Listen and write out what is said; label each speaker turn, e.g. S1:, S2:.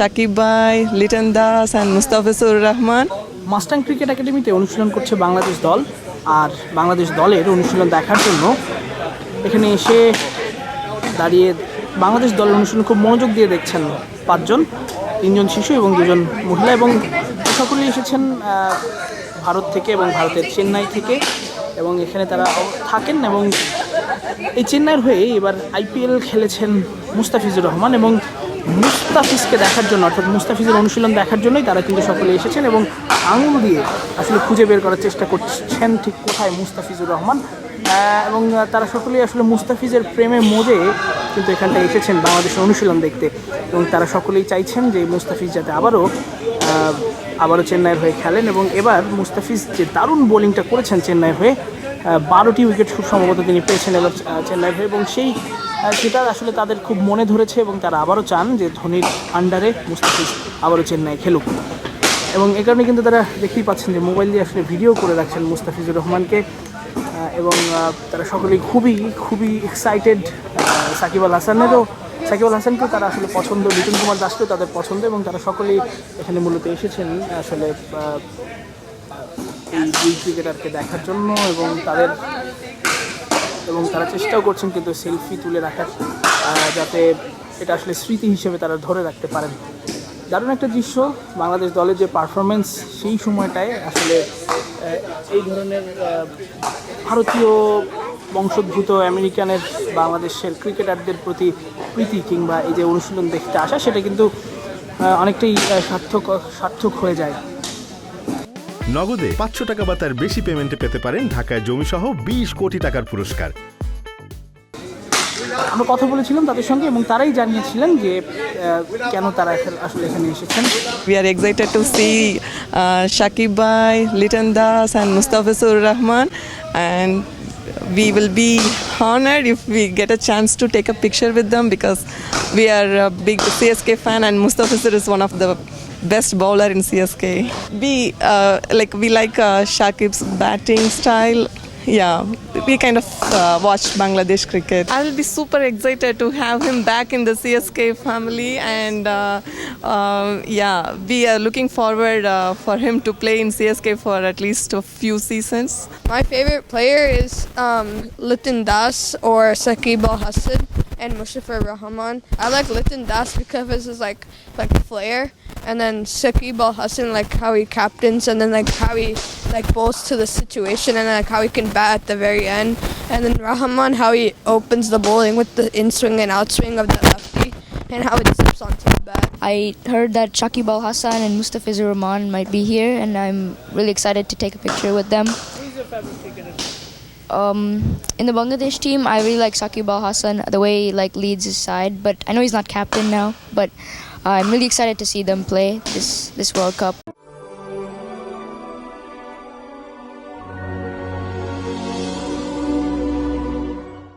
S1: Shakib Bhai, Litan Das, and Mustafizur Rahman.
S2: Mustang cricket একাডেমিতে অনুশীলন করছে বাংলাদেশ দল। আর বাংলাদেশ দলের অনুশীলন দেখার জন্য এখানে এসে দাঁড়িয়ে বাংলাদেশ দলের অনুশীলন খুব মনোযোগ দিয়ে দেখছেন পাঁচজন তিনজন শিশু এবং দুজন মহিলা এবং সকলেই এসেছেন ভারত থেকে এবং ভারতের চেন্নাই থেকে এবং এখানে তারা থাকেন এবং এই চেন্নাইয়ের হয়ে এবার আইপিএল খেলেছেন মুস্তাফিজুর রহমান এবং মুস্তাফিজকে দেখার জন্য, অর্থাৎ মুস্তাফিজের অনুশীলন দেখার জন্যই তারা কিন্তু সকলে এসেছেন এবং আঙুল দিয়ে আসলে খুঁজে বের করার চেষ্টা করছেন ঠিক কোথায় মুস্তাফিজুর রহমান। এবং তারা সকলেই আসলে মুস্তাফিজের প্রেমে মজে কিন্তু এখানটায় এসেছেন বাংলাদেশের অনুশীলন দেখতে। এবং তারা সকলেই চাইছেন যে মুস্তাফিজ যাতে আবারও আবারও চেন্নাইয়ের হয়ে খেলেন এবং এবার মুস্তাফিজ যে দারুণ বোলিংটা করেছেন চেন্নাইয়ের হয়ে বারোটি উইকেট খুব সম্ভবত তিনি পেয়েছেন এবার চেন্নাইয়ের হয়ে এবং সেই সেটা আসলে তাদের খুব মনে ধরেছে এবং তারা আবারও চান যে ধোনির আন্ডারে মুস্তাফিজ আবারও চেন্নাই খেলুক। এবং এ কারণে কিন্তু তারা দেখতেই পাচ্ছেন যে মোবাইল দিয়ে আসলে ভিডিও করে রাখছেন মুস্তাফিজুর রহমানকে এবং তারা সকলেই খুবই খুবই এক্সাইটেড সাকিব আল হাসানেরও, সাকিব আল হাসানকেও তারা আসলে পছন্দ লিটন কুমার দাসকেও তাদের পছন্দ এবং তারা সকলেই এখানে মূলত এসেছেন আসলে এই দুই ক্রিকেটারকে দেখার জন্য এবং তাদের এবং তারা চেষ্টাও করছেন কিন্তু সেলফি তুলে রাখার যাতে এটা আসলে স্মৃতি হিসেবে তারা ধরে রাখতে পারেন। দারুণ একটা দৃশ্য, বাংলাদেশ দলের যে পারফরমেন্স সেই সময়টায় আসলে এই ধরনের ভারতীয় বংশোদ্ভূত আমেরিকানের বাংলাদেশের ক্রিকেটারদের প্রতি প্রীতি কিংবা এই যে অনুশীলন দেখতে আসা, সেটা কিন্তু অনেকটাই সার্থক সার্থক হয়ে যায়।
S3: নগদে পাঁচশো টাকা বা তার বেশি পেমেন্টে পেতে পারেন ঢাকায় জমিসহ বিশ কোটি টাকার পুরস্কার
S2: আমরা কথা বলেছিলাম তাদের সঙ্গে এবং তারাই জানিয়েছিলেন যে কেন তারা এখানে- আসলে এখানে এসেছেন
S1: we are excited to see Shakib ভাই Liton Das and Mustafizur Rahman Rahman. We will be honored if we get a chance to take a picture with them because we are a big CSK fan, and Mustafizur is one of the best bowler in CSK. We uh, like we like uh, Shakib's batting style. Yeah, we kind of uh, watch Bangladesh cricket. I will be super excited to have him back in the CSK family, and uh, uh, yeah, we are looking forward uh, for him to play in CSK for at least a few seasons.
S4: My favorite player is um, Litan Das or Sakib Al Hassan and Mustafa Rahman. I like Litan Das because of his like like flair, and then Sakib Al Hassan like how he captains and then like how he like bowls to the situation and like how he can bat at the very end, and then Rahman how he opens the bowling with the in swing and outswing of the lefty and how it zips onto the bat.
S5: I heard that Shakib Al Hassan and Mustafizur Rahman might be here, and I'm really excited to take a picture with them. Um, in the Bangladesh team, I really like Shakib Al Hassan, the way he like leads his side. But I know he's not captain now. But I'm really excited to see them play this this World Cup.